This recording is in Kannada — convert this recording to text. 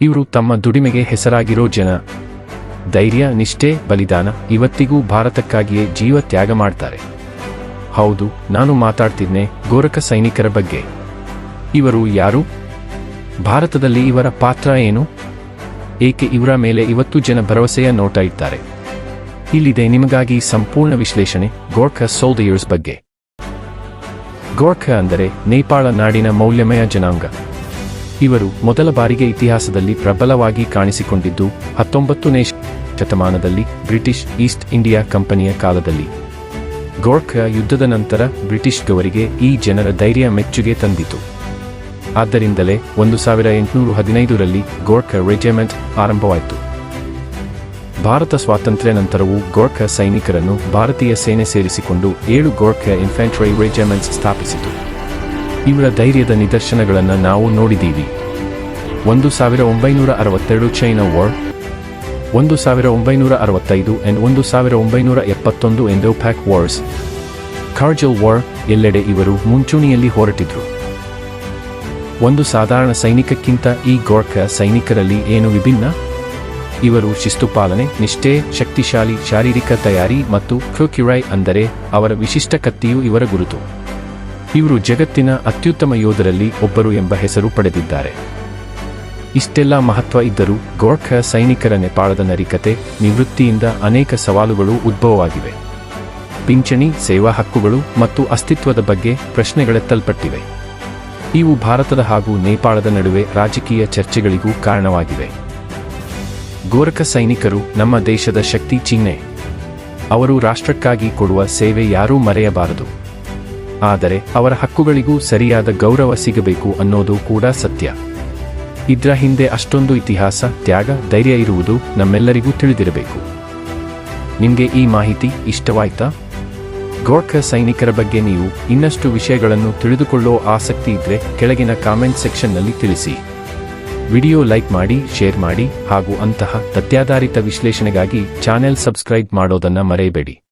ಇವರು ತಮ್ಮ ದುಡಿಮೆಗೆ ಹೆಸರಾಗಿರೋ ಜನ. ಧೈರ್ಯ, ನಿಷ್ಠೆ, ಬಲಿದಾನ ಇವತ್ತಿಗೂ ಭಾರತಕ್ಕಾಗಿಯೇ ಜೀವ ತ್ಯಾಗ ಮಾಡ್ತಾರೆ. ಹೌದು, ನಾನು ಮಾತಾಡ್ತಿದ್ನೆ ಗೋರಖ ಸೈನಿಕರ ಬಗ್ಗೆ. ಇವರು ಯಾರು? ಭಾರತದಲ್ಲಿ ಇವರ ಪಾತ್ರ ಏನು? ಏಕೆ ಇವರ ಮೇಲೆ ಇವತ್ತು ಜನ ಭರವಸೆಯ ನೋಟ ಇದ್ದಾರೆ ಇಲ್ಲಿದೆ ನಿಮಗಾಗಿ ಸಂಪೂರ್ಣ ವಿಶ್ಲೇಷಣೆ ಗೋರ್ಖ ಸೋಲ್ಡಿಯರ್ಸ್ ಬಗ್ಗೆ. ಗೋರ್ಖ ಅಂದರೆ ನೇಪಾಳ ನಾಡಿನ ಮೌಲ್ಯಮಯ ಜನಾಂಗ. ಇವರು ಮೊದಲ ಬಾರಿಗೆ ಇತಿಹಾಸದಲ್ಲಿ ಪ್ರಬಲವಾಗಿ ಕಾಣಿಸಿಕೊಂಡಿದ್ದು, ಹತ್ತೊಂಬತ್ತನೇ ಶತಮಾನದಲ್ಲಿ ಬ್ರಿಟಿಷ್ ಈಸ್ಟ್ ಇಂಡಿಯಾ ಕಂಪನಿಯ ಕಾಲದಲ್ಲಿ. ಗೋರ್ಖ ಯುದ್ಧದ ನಂತರ ಬ್ರಿಟಿಷ್ಗವರಿಗೆ ಈ ಜನರ ಧೈರ್ಯ ಮೆಚ್ಚುಗೆ ತಂದಿತು. ಆದ್ದರಿಂದಲೇ ಒಂದು ಸಾವಿರ ಎಂಟುನೂರು ಹದಿನೈದರಲ್ಲಿ ಗೋರ್ಖ ರೆಜಿಮೆಂಟ್ ಆರಂಭವಾಯಿತು. ಭಾರತ ಸ್ವಾತಂತ್ರ್ಯ ನಂತರವೂ ಗೋರ್ಖ ಸೈನಿಕರನ್ನು ಭಾರತೀಯ ಸೇನೆ ಸೇರಿಸಿಕೊಂಡು ಏಳು ಗೋರ್ಖ ಇನ್ಫ್ಯಾಂಟ್ರಿ ರೆಜಿಮೆಂಟ್ಸ್ ಸ್ಥಾಪಿಸಿತು. ಇವರ ಧೈರ್ಯದ ನಿದರ್ಶನಗಳನ್ನು ನಾವು ನೋಡಿದ್ದೀವಿ. ಒಂದು ಸಾವಿರ ಒಂಬೈನೂರ ಅರವತ್ತೆರಡು ಚೈನಾ ವಾರ್, ಒಂದು ಸಾವಿರ ಒಂಬೈನೂರ ಅರವತ್ತೈದು ಅಂಡ್ ಒಂದು ಸಾವಿರ ಒಂಬೈನೂರ ಎಪ್ಪತ್ತೊಂದು Indo Pak wars. Kargil war ಎಲ್ಲೆಡೆ ಇವರು ಮುಂಚೂಣಿಯಲ್ಲಿ ಹೊರಟಿದ್ರು. ಒಂದು ಸಾಧಾರಣ ಸೈನಿಕಕ್ಕಿಂತ ಈ ಗೋರ್ಖ ಸೈನಿಕರಲ್ಲಿ ಏನು ವಿಭಿನ್ನ? ಇವರು ಶಿಸ್ತು ಪಾಲನೆ, ನಿಷ್ಠೆ, ಶಕ್ತಿಶಾಲಿ, ಶಾರೀರಿಕ ತಯಾರಿ ಮತ್ತು ಕ್ಯೂಕ್ಯುರೈ ಅಂದರೆ ಅವರ ವಿಶಿಷ್ಟ ಕತ್ತಿಯು ಇವರ ಗುರುತು. ಇವರು ಜಗತ್ತಿನ ಅತ್ಯುತ್ತಮ ಯೋಧರಲ್ಲಿ ಒಬ್ಬರು ಎಂಬ ಹೆಸರು ಪಡೆದಿದ್ದಾರೆ. ಇಷ್ಟೆಲ್ಲ ಮಹತ್ವ ಇದ್ದರೂ ಗೋರ್ಖ ಸೈನಿಕರ ನೇಪಾಳದ ನರಿಕತೆ ನಿವೃತ್ತಿಯಿಂದ ಅನೇಕ ಸವಾಲುಗಳು ಉದ್ಭವವಾಗಿವೆ. ಪಿಂಚಣಿ, ಸೇವಾ ಹಕ್ಕುಗಳು ಮತ್ತು ಅಸ್ತಿತ್ವದ ಬಗ್ಗೆ ಪ್ರಶ್ನೆಗಳೆತ್ತಲ್ಪಟ್ಟಿವೆ. ಇವು ಭಾರತದ ಹಾಗೂ ನೇಪಾಳದ ನಡುವೆ ರಾಜಕೀಯ ಚರ್ಚೆಗಳಿಗೂ ಕಾರಣವಾಗಿವೆ. ಗೋರಖ ಸೈನಿಕರು ನಮ್ಮ ದೇಶದ ಶಕ್ತಿ ಚಿಹ್ನೆ. ಅವರು ರಾಷ್ಟ್ರಕ್ಕಾಗಿ ಕೊಡುವ ಸೇವೆ ಯಾರೂ ಮರೆಯಬಾರದು. ಆದರೆ ಅವರ ಹಕ್ಕುಗಳಿಗೂ ಸರಿಯಾದ ಗೌರವ ಸಿಗಬೇಕು ಅನ್ನೋದು ಕೂಡ ಸತ್ಯ. ಇದ್ರ ಹಿಂದೆ ಅಷ್ಟೊಂದು ಇತಿಹಾಸ, ತ್ಯಾಗ, ಧೈರ್ಯ ಇರುವುದು ನಮ್ಮೆಲ್ಲರಿಗೂ ತಿಳಿದಿರಬೇಕು. ನಿಮಗೆ ಈ ಮಾಹಿತಿ ಇಷ್ಟವಾಯ್ತಾ? ಗೋರ್ಖ ಸೈನಿಕರ ಬಗ್ಗೆ ನೀವು ಇನ್ನಷ್ಟು ವಿಷಯಗಳನ್ನು ತಿಳಿದುಕೊಳ್ಳೋ ಆಸಕ್ತಿ ಇದ್ರೆ ಕೆಳಗಿನ ಕಾಮೆಂಟ್ ಸೆಕ್ಷನ್ನಲ್ಲಿ ತಿಳಿಸಿ. ವಿಡಿಯೋ ಲೈಕ್ ಮಾಡಿ, ಶೇರ್ ಮಾಡಿ ಹಾಗೂ ಅಂತಹ ತಥ್ಯಾಧಾರಿತ ವಿಶ್ಲೇಷಣೆಗಾಗಿ ಚಾನೆಲ್ ಸಬ್ಸ್ಕ್ರೈಬ್ ಮಾಡೋದನ್ನ ಮರೆಯಬೇಡಿ.